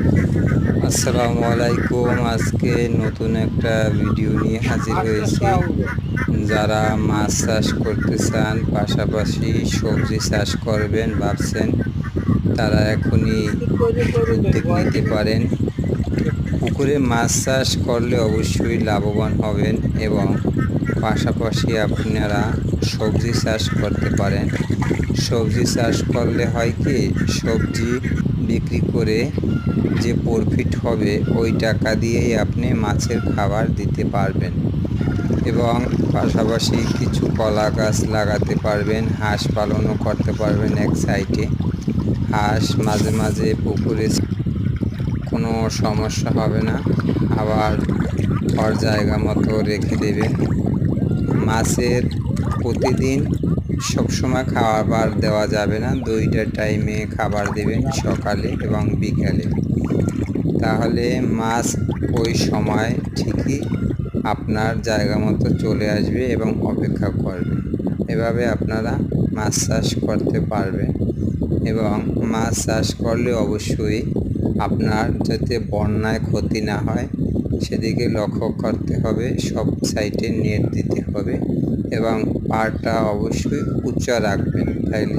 আসসালামু আলাইকুম। আজকে নতুন একটা ভিডিও নিয়ে হাজির হয়েছি। যারা মাছ চাষ করতে চান, পাশাপাশি সবজি চাষ করবেন ভাবছেন, তারা এখনই উদ্যোগ নিতে পারেন। পুকুরে মাছ চাষ করলে অবশ্যই লাভবান হবেন এবং পাশাপাশি আপনারা সবজি চাষ করতে পারেন। সবজি চাষ করলে হয় কি, সবজি বিক্রি করে যে প্রফিট হবে, ওই টাকা দিয়েই আপনি মাছের খাবার দিতে পারবেন। এবং পাশাপাশি কিছু কলা গাছ লাগাতে পারবেন, হাঁস পালনও করতে পারবেন এক সাইডে। হাঁস মাঝে মাঝে পুকুরে কোনো সমস্যা হবে না, আবার ওর জায়গা মতো রেখে দেবেন। মাছের প্রতিদিন সবসময় খাবার দেওয়া যাবে না। দুইটা টাইমে খাবার দেবেন সকালে এবং বিকালে। তাহলে মাছ ওই সময় ঠিকই আপনার জায়গা মতো চলে আসবে এবং অপেক্ষা করবে। এভাবে আপনারা মাছ চাষ করতে পারবেন এবং মাছ চাষ করলে অবশ্যই আপনার যাতে বন্যায় ক্ষতি না হয় সেদিকে লক্ষ্য করতে হবে, সব সাইটে নেট দিতে হবে এবং পাড়টা অবশ্যই উঁচা রাখবেন, তাইলে